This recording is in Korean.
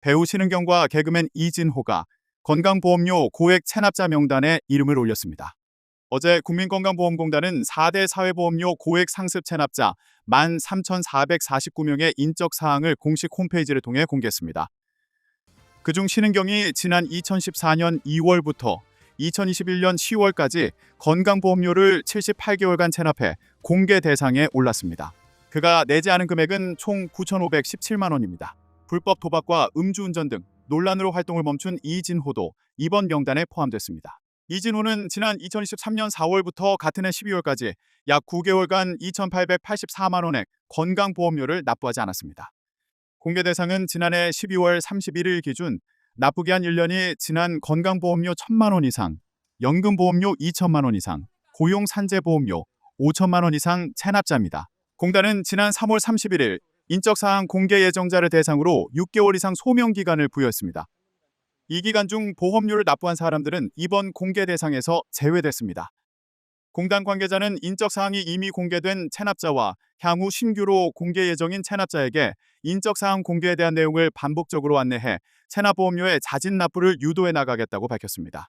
배우 신은경과 개그맨 이진호가 건강보험료 고액 체납자 명단에 이름을 올렸습니다. 어제 국민건강보험공단은 4대 사회보험료 고액 상습 체납자 13,449명의 인적 사항을 공식 홈페이지를 통해 공개했습니다. 그중 신은경이 지난 2014년 2월부터 2021년 10월까지 건강보험료를 78개월간 체납해 공개 대상에 올랐습니다. 그가 내지 않은 금액은 총 9,517만 원입니다. 불법 도박과 음주운전 등 논란으로 활동을 멈춘 이진호도 이번 명단에 포함됐습니다. 이진호는 지난 2023년 4월부터 같은 해 12월까지 약 9개월간 2,884만 원의 건강보험료를 납부하지 않았습니다. 공개 대상은 지난해 12월 31일 기준 납부기 한 1년이 지난 건강보험료 1천만 원 이상, 연금보험료 2천만 원 이상, 고용산재보험료 5천만 원 이상 체납자입니다. 공단은 지난 3월 31일 인적사항 공개 예정자를 대상으로 6개월 이상 소명 기간을 부여했습니다. 이 기간 중 보험료를 납부한 사람들은 이번 공개 대상에서 제외됐습니다. 공단 관계자는 인적사항이 이미 공개된 체납자와 향후 신규로 공개 예정인 체납자에게 인적사항 공개에 대한 내용을 반복적으로 안내해 체납보험료의 자진 납부를 유도해 나가겠다고 밝혔습니다.